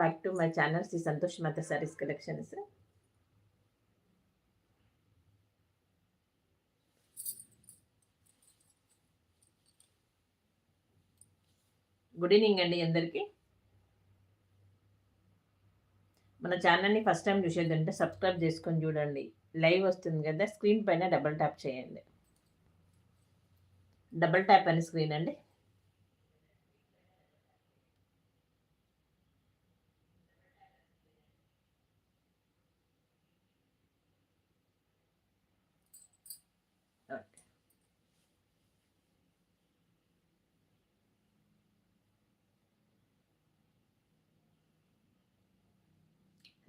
Back to my channel Shri Santosh Mata sarees sir good evening అండి అందరికీ. మన ఛానల్ని ఫస్ట్ టైం చూసేదంటే సబ్స్క్రైబ్ చేసుకొని చూడండి. లైవ్ వస్తుంది కదా స్క్రీన్ పైన డబల్ ట్యాప్ చేయండి. డబల్ ట్యాప్ అని స్క్రీన్ అండి.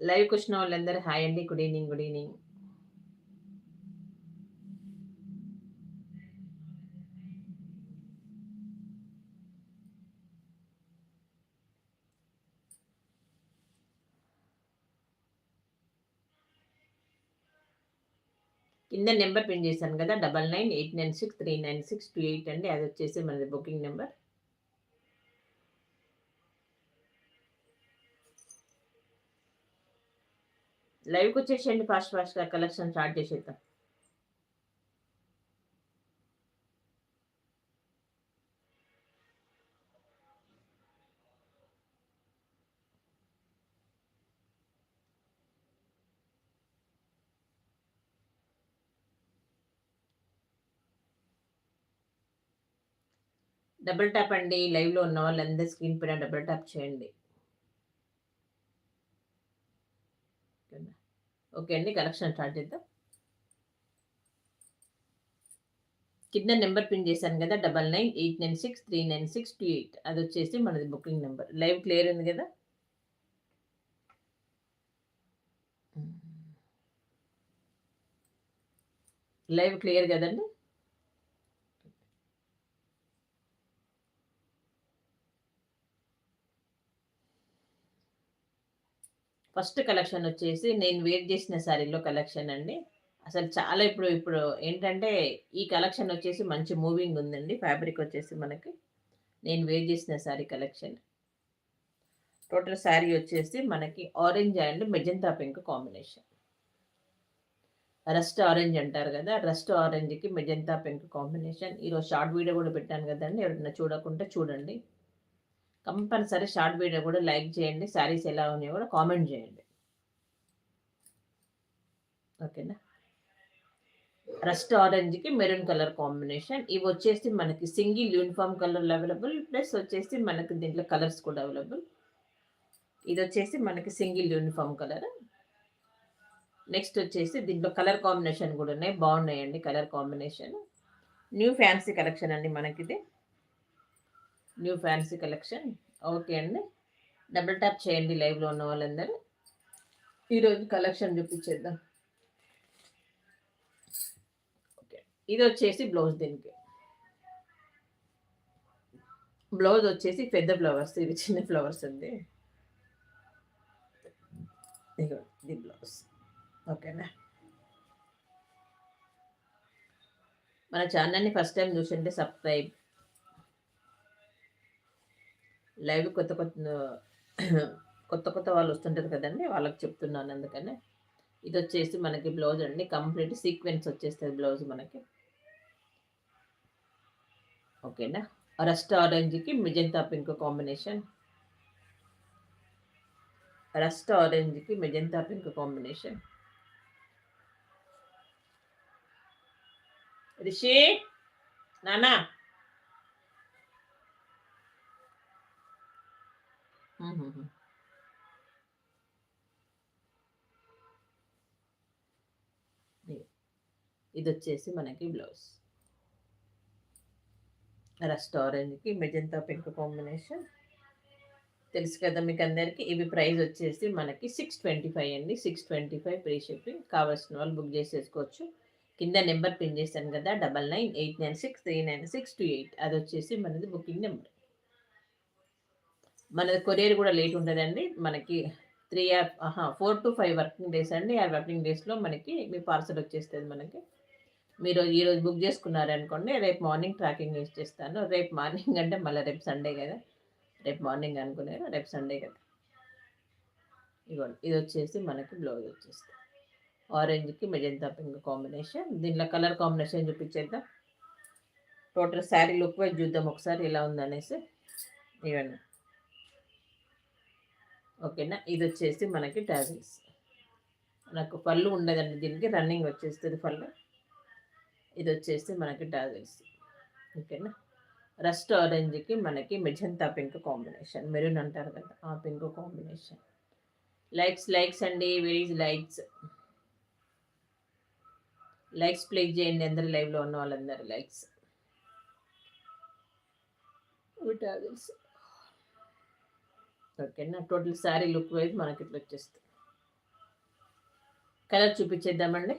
లైవ్ వచ్చిన వాళ్ళందరూ హాయ్ అండి గుడ్ ఈవినింగ్ గుడ్ ఈవినింగ్. కింద నెంబర్ పిన్ చేశాను కదా double nine eight nine six three nine six two eight అండి అది వచ్చేసి మనది బుకింగ్ నెంబర్. లైవ్కి వచ్చేసేయండి ఫాస్ట్ ఫాస్ట్గా కలెక్షన్ స్టార్ట్ చేసేద్దాం. డబుల్ ట్యాప్ అండి లైవ్లో ఉన్న వాళ్ళందరూ స్క్రీన్ పైన డబుల్ ట్యాప్ చేయండి. ఓకే అండి కలెక్షన్ స్టార్ట్ చేద్దాం. కింద నెంబర్ పిన్ చేశాను కదా double nine eight nine six three nine six two eight. అది వచ్చేసి మనది బుకింగ్ నెంబర్. లైవ్ క్లియర్ ఉంది కదా? లైవ్ క్లియర్ కదండి? ఫస్ట్ కలెక్షన్ వచ్చేసి నేను వేర్ చేసిన శారీలో కలెక్షన్ అండి. అసలు చాలా ఇప్పుడు ఇప్పుడు ఏంటంటే ఈ కలెక్షన్ వచ్చేసి మంచి మూవింగ్ ఉందండి. ఫ్యాబ్రిక్ వచ్చేసి మనకి. నేను వేర్ చేసిన శారీ కలెక్షన్. టోటల్ శారీ వచ్చేసి మనకి orange and magenta pink combination. Rust orange అంటారు కదా రస్ట్ ఆరెంజ్కి మెజంతా పింక్ కాంబినేషన్. ఈరోజు షార్ట్ వీడియో కూడా పెట్టాను కదండి ఎవరైనా చూడకుంటే చూడండి. కంపల్సరీ షార్ట్ వీడియో కూడా లైక్ చేయండి శారీస్ ఎలా ఉన్నాయో కూడా కామెంట్ చేయండి. ఓకేనా? రస్ట్ ఆరెంజ్కి మెరూన్ కలర్ కాంబినేషన్. ఇవి వచ్చేసి మనకి single uniform colour available plus వచ్చేసి మనకి దీంట్లో కలర్స్ కూడా అవైలబుల్ ఇది వచ్చేసి మనకి సింగిల్ యూనిఫామ్ కలర్. నెక్స్ట్ వచ్చేసి దీంట్లో కలర్ కాంబినేషన్ కూడా ఉన్నాయి. బాగున్నాయండి colour combination. New fancy collection అండి మనకిది. New fancy collection. ఓకే అండి. డబుల్ ట్యాప్ చేయండి లైవ్లో ఉన్న వాళ్ళందరూ. ఈరోజు కలెక్షన్ చూపించేద్దాం. ఓకే. ఇది వచ్చేసి బ్లౌజ్ దీనికి. బ్లౌజ్ వచ్చేసి పెద్ద ఫ్లవర్స్ ఇది చిన్న ఫ్లవర్స్ ఉంది ఇది బ్లౌజ్. ఓకేనా? మన ఛానల్ని ఫస్ట్ టైం చూసింటే సబ్స్క్రైబ్ లైవ్ కొత్త కొత్త కొత్త కొత్త వాళ్ళు వస్తుంటారు కదండి వాళ్ళకి చెప్తున్నాను అందుకనే. ఇది వచ్చేసి మనకి బ్లౌజ్ అండి కంప్లీట్ సీక్వెన్స్ వచ్చేస్తుంది బ్లౌజ్ మనకి. ఓకేనా? రస్ట్ ఆరెంజ్కి మెజంతా పింక్ కాంబినేషన్. రస్ట్ ఆరెంజ్కి మెజంతా పింక్ కాంబినేషన్. రిషి? నానా? ఇది వచ్చేసి మనకి బ్లౌజ్ రస్ట్ ఆరెంజ్కి మెజంతా పింక్ కాంబినేషన్ తెలుసు కదా మీకు అందరికీ? ఇవి ప్రైస్ వచ్చేసి మనకి సిక్స్ ట్వంటీ ఫైవ్ అండి. Six twenty five free shipping కావాల్సిన వాళ్ళు బుక్ చేసేసుకోవచ్చు. కింద నెంబర్ పిన్ చేశాను కదా double nine eight nine six three nine six two eight అది వచ్చేసి మనది బుకింగ్ నెంబర్ మన కొరియర్ కూడా లేట్ ఉంటుందండి. మనకి త్రీ ఆహా four to five working days అండి. ఆ వర్కింగ్ డేస్లో మనకి మీ పార్సల్ వచ్చేస్తుంది మనకి. మీరు ఈరోజు బుక్ చేసుకున్నారనుకోండి రేపు మార్నింగ్ ట్రాకింగ్ యూస్ చేస్తాను. రేపు మార్నింగ్ అంటే మళ్ళీ రేపు సండే కదా. రేపు మార్నింగ్ అనుకున్నారు రేపు సండే కదా. ఇవ్వండి ఇది వచ్చేసి మనకి బ్లౌజ్ వచ్చేస్తుంది. ఆరెంజ్కి మెజంతా పింక్ కాంబినేషన్ దీంట్లో కలర్ కాంబినేషన్ చూపించేద్దాం. టోటల్ శారీ లుక్ వైజ్ చూద్దాం ఒకసారి ఎలా ఉందనేసి. ఇవ్వండి. ఓకేనా? ఇది వచ్చేసి మనకి టాజిల్స్ నాకు పళ్ళు ఉండదండి దీనికి రన్నింగ్ వచ్చేస్తుంది పళ్ళు. ఇది వచ్చేసి మనకి టాజిల్స్ ఓకేనా? రస్ట్ ఆరెంజ్కి మనకి మెజంతా పింక్ కాంబినేషన్. మెరూన్ అంటారు కదా ఆ పింక్ కాంబినేషన్. లైక్స్ లైక్స్ అండి వెరీస్ లైక్స్. లైక్స్ ప్లే చేయండి అందరు లైవ్లో ఉన్న వాళ్ళందరూ లైక్స్. టాజిల్స్ ఓకేనా? టోటల్ శారీ లుక్ వైజ్ మనకి ఇట్లా వచ్చేస్తుంది. కలర్ చూపించేద్దామండి.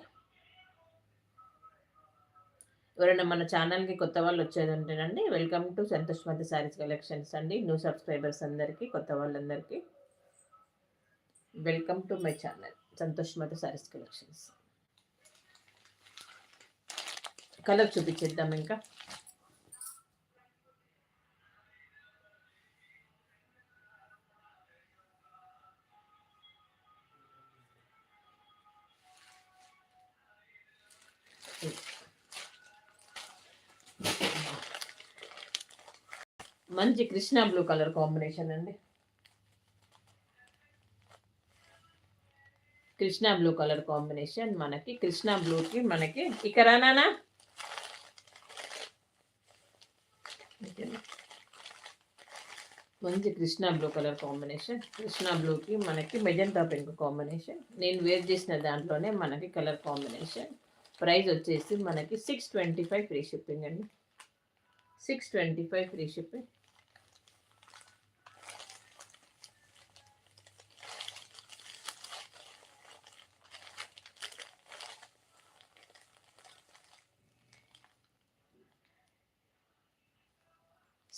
ఎవరైనా మన ఛానల్కి కొత్త వాళ్ళు వచ్చేది ఉంటేనండి welcome to Santosh Madhya sarees collections అండి. న్యూ సబ్స్క్రైబర్స్ అందరికీ కొత్త వాళ్ళందరికీ welcome to my channel Santosh Madhya sarees collections. Colour చూపించేద్దాం ఇంకా. మంచి కృష్ణ బ్లూ కలర్ కాంబినేషన్ అండి. కృష్ణ బ్లూ కలర్ కాంబినేషన్ మనకి కృష్ణ బ్లూకి మనకి ఇకరానా మంచి Krishna blue colour combination Krishna బ్లూకి మనకి మెజంతా పింక్ కాంబినేషన్. నేను వేర్ చేసిన దాంట్లోనే మనకి కలర్ కాంబినేషన్. ప్రైస్ వచ్చేసి మనకి six twenty five free shipping అండి. Six twenty five free shipping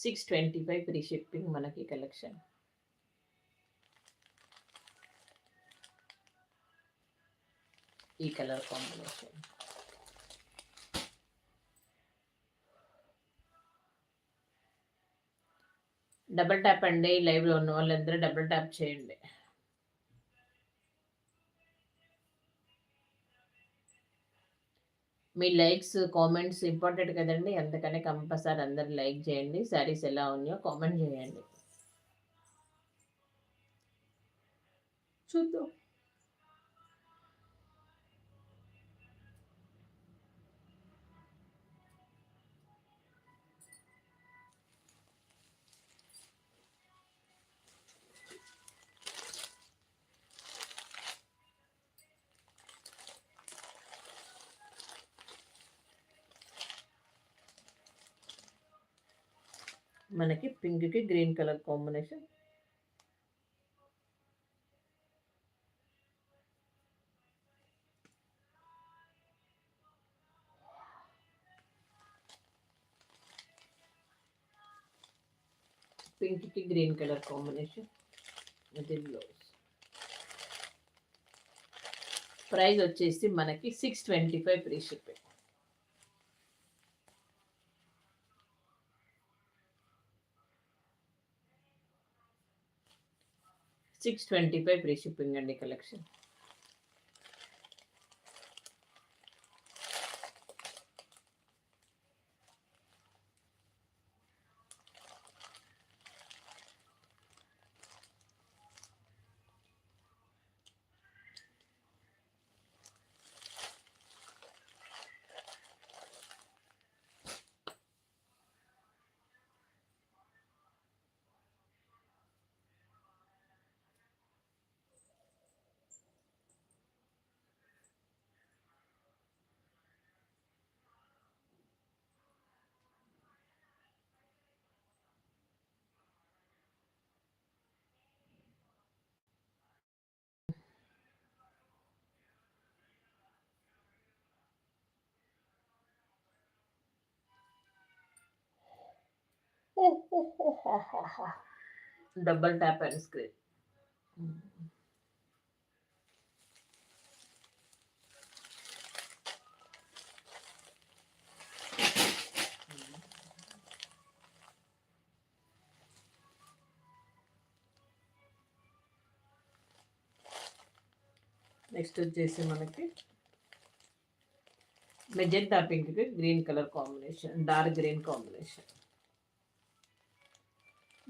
six twenty five free shipping మనకి కలెక్షన్ ఈ కలర్ కాంబినేషన్ డబుల్ ట్యాప్ అండి లైవ్లో ఉన్న వాళ్ళందరూ డబుల్ ట్యాప్ చేయండి. మీ లైక్స్ కామెంట్స్ ఇంపార్టెంట్ కదండి. అందుకనే కంపల్సరీ అందరు లైక్ చేయండి. శారీస్ ఎలా ఉన్నాయో కామెంట్ చేయండి. చూద్దాం. మనకి పింక్కి గ్రీన్ కలర్ కాంబినేషన్. పింక్కి గ్రీన్ కలర్ కాంబినేషన్ అది బ్లౌజ్. ప్రైస్ వచ్చేసి మనకి six twenty five free shipping six twenty five free shipping అండి collection. Double tap and screen next వచ్చేసి మనకి మెజెంటా పింక్కి green colour combination dark green combination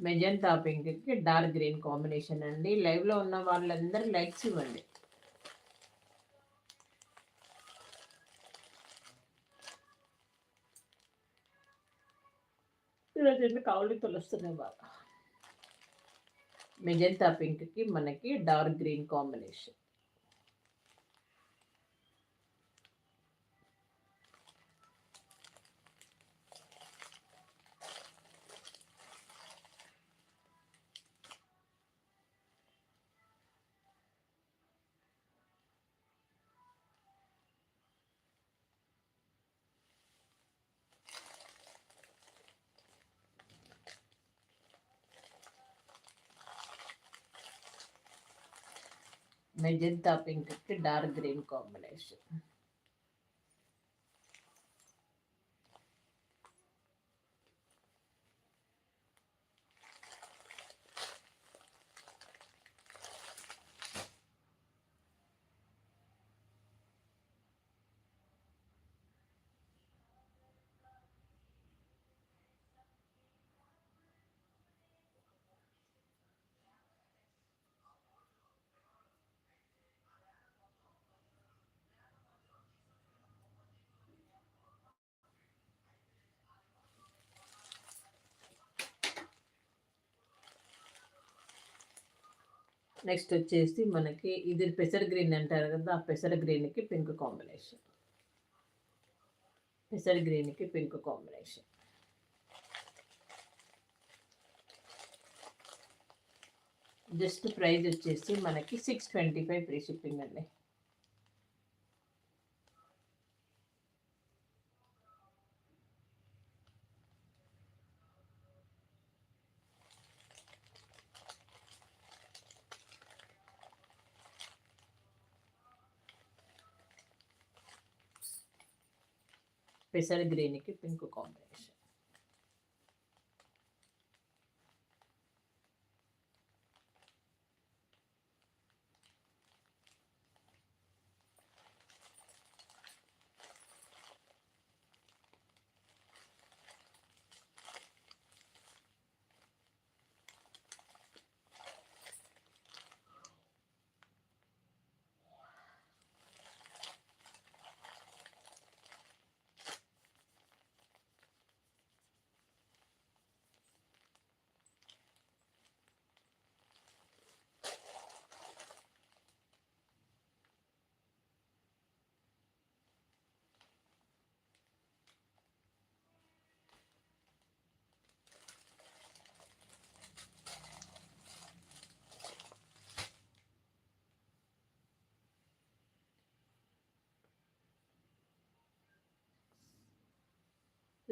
magenta పింక్కి dark green combination అండి. లైవ్లో ఉన్న వాళ్ళందరూ లైక్స్ ఇవ్వండి. ఈరోజు కావులు తొలుస్తున్నాయి బాగా. మెజెంటా పింక్కి మనకి డార్క్ గ్రీన్ కాంబినేషన్. మెజెంటా పింక్కి డార్క్ గ్రీన్ కాంబినేషన్ నెక్స్ట్ వచ్చేసి మనకి ఇది పెసర్ గ్రీన్ అంటారు కదా ఆ పెసర్ గ్రీన్కి పింక్ కాంబినేషన్. పెసర్ గ్రీన్కి పింక్ కాంబినేషన్. జస్ట్ ప్రైస్ వచ్చేసి మనకి six twenty five free shipping అండి. పెసర్ గ్రీన్కి pink combination.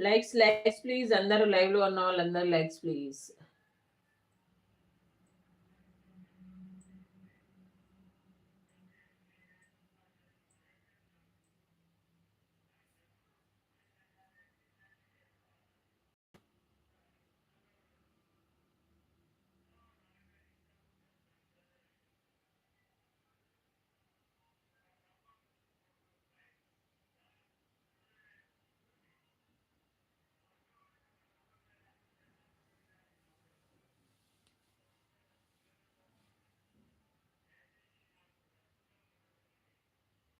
Likes likes please అందరూ లైవ్లో ఉన్న వాళ్ళందరూ లైక్స్ ప్లీజ్